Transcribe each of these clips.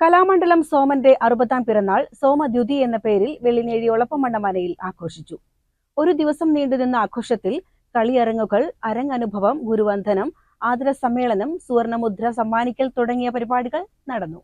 കലാമണ്ഡലം സോമന്റെ അറുപതാം പിറന്നാൾ സോമദ്യുതി എന്ന പേരിൽ വെള്ളിനേഴി ഒളപ്പമണ്ണമനയിൽ ആഘോഷിച്ചു. ഒരു ദിവസം നീണ്ടുനിന്ന ആഘോഷത്തിൽ കളിയരങ്ങുകൾ അരങ്ങനുഭവം ഗുരുവന്ദനം ആദര സമ്മേളനം സുവർണമുദ്ര സമ്മാനിക്കൽ തുടങ്ങിയ പരിപാടികൾ നടന്നു.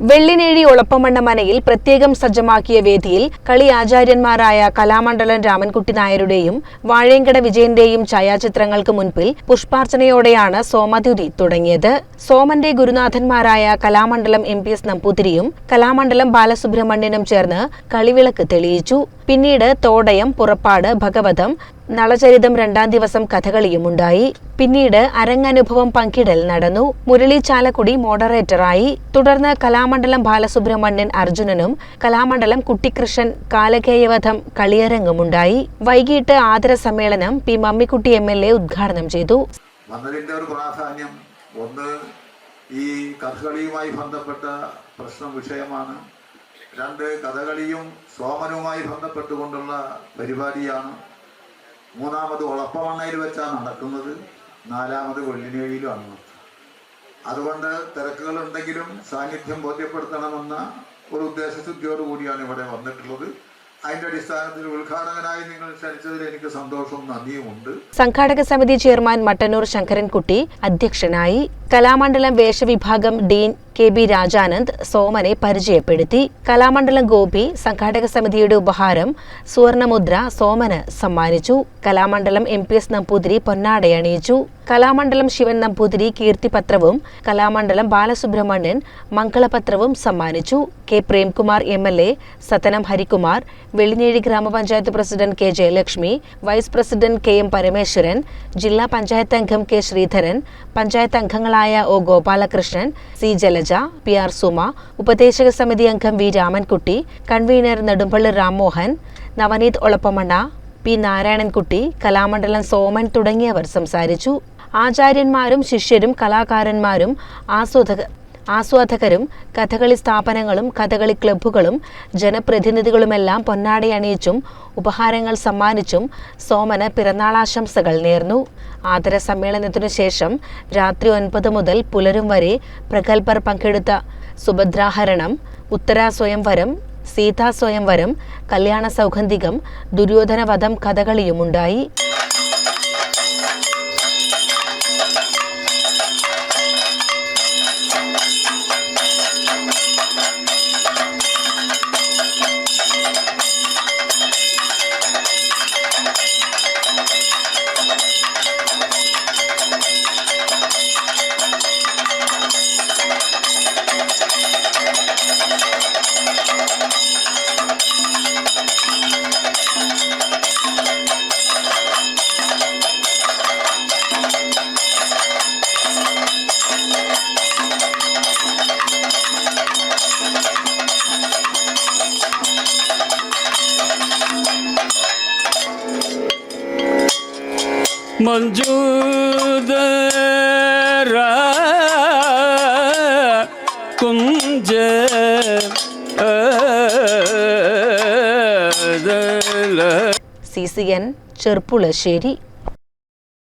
വെള്ളിനേഴി ഒളപ്പമണ്ണ മനയിൽ പ്രത്യേകം സജ്ജമാക്കിയ വേദിയിൽ കളി ആചാര്യന്മാരായ കലാമണ്ഡലം രാമൻകുട്ടി നായരുടെയും വാഴയങ്കട വിജയന്റെയും ഛായാചിത്രങ്ങൾക്ക് മുൻപിൽ പുഷ്പാർച്ചനയോടെയാണ് സോമദ്യുതി തുടങ്ങിയത്. സോമന്റെ ഗുരുനാഥന്മാരായ കലാമണ്ഡലം എം പി എസ് നമ്പൂതിരിയും കലാമണ്ഡലം ബാലസുബ്രഹ്മണ്യനും ചേർന്ന് കളിവിളക്ക് തെളിയിച്ചു. പിന്നീട് തോടയം പുറപ്പാട് ഭഗവതം നളചരിതം രണ്ടാം ദിവസം കഥകളിയുമുണ്ടായി. പിന്നീട് അരങ്ങനുഭവം പങ്കിടൽ നടന്നു. മുരളി ചാലക്കുടി മോഡറേറ്ററായി. തുടർന്ന് കലാമണ്ഡലം ബാലസുബ്രഹ്മണ്യൻ അർജുനനും കലാമണ്ഡലം കുട്ടിക്കൃഷ്ണൻ കാലകേയവധം കളിയരങ്ങുമുണ്ടായി. വൈകിട്ട് ആദര സമ്മേളനം P Mammikutty M L A ഉദ്ഘാടനം ചെയ്തു. വന്നതിന്റെ ഒരു പ്രാധാന്യം ഒന്ന് ഈ കഥകളിയുമായി ബന്ധപ്പെട്ട പ്രശ്നം വിഷയമാണ്. രണ്ട് കഥകളിയും സോമനുമായി ബന്ധപ്പെട്ടുകൊണ്ടുള്ള പരിപാടിയാണ്. മൂന്നാമത് ഒളപ്പമണ്ണയിൽ വെച്ചാണ് നടക്കുന്നത്. നാലാമത് വെള്ളിനേഴിയിലുമാണ് അതുകൊണ്ട് തിരക്കുകൾ ഉണ്ടെങ്കിലും സാന്നിധ്യം ബോധ്യപ്പെടുത്തണമെന്ന ഒരു ഉദ്ദേശശുദ്ധിയോടുകൂടിയാണ് ഇവിടെ വന്നിട്ടുള്ളത്. സംഘാടക സമിതി ചെയർമാൻ മട്ടന്നൂർ ശങ്കരൻകുട്ടി അധ്യക്ഷനായി കലാമണ്ഡലം വേഷവിഭാഗം ഡീൻ കെ ബി രാജാനന്ദ് സോമനെ പരിചയപ്പെടുത്തി. കലാമണ്ഡലം ഗോപി സംഘാടക സമിതിയുടെ ഉപഹാരം സുവർണമുദ്ര സോമന് സമ്മാനിച്ചു. Kalamandalam M P S Namboothiri പൊന്നാടയണിയിച്ചു Kalamandalam Shivan Namboothiri കീർത്തിപത്രവും കലാമണ്ഡലം ബാലസുബ്രഹ്മണ്യൻ മംഗളപത്രവും സമ്മാനിച്ചു. K Premkumar M L A Sathanam Harikumar Vellinezhi ഗ്രാമപഞ്ചായത്ത് president K Jayalakshmi vice president K M Parameswaran ജില്ലാ പഞ്ചായത്ത് അംഗം കെ ശ്രീധരൻ പഞ്ചായത്ത് അംഗങ്ങളായ O Gopalakrishnan C Jalaja P R Suma ഉപദേശക സമിതി അംഗം V Ramankutty convener Nedumpally Rammohan Navaneeth Olappamanna P Narayanankutty Kalamandalam Soman തുടങ്ങിയവർ സംസാരിച്ചു. ആചാര്യന്മാരും ശിഷ്യരും കലാകാരന്മാരും ആസ്വാദക ആസ്വാദകരും കഥകളി സ്ഥാപനങ്ങളും കഥകളി ക്ലബ്ബുകളും ജനപ്രതിനിധികളുമെല്ലാം പൊന്നാടയണിയിച്ചും ഉപഹാരങ്ങൾ സമ്മാനിച്ചും സോമന് പിറന്നാളാശംസകൾ നേർന്നു. ആദര സമ്മേളനത്തിനു ശേഷം രാത്രി ഒൻപത് മുതൽ പുലരും വരെ പ്രഗത്ഭർ പങ്കെടുത്ത സുഭദ്രാഹരണം ഉത്തരാ സ്വയംവരം സീതാ സ്വയംവരം കല്യാണ സൗഗന്ധികം ദുര്യോധനവധം കഥകളിയുമുണ്ടായി. மஞ்சூதர குஞ்ச சிசியன் செர்ப்புளശ്ശേരി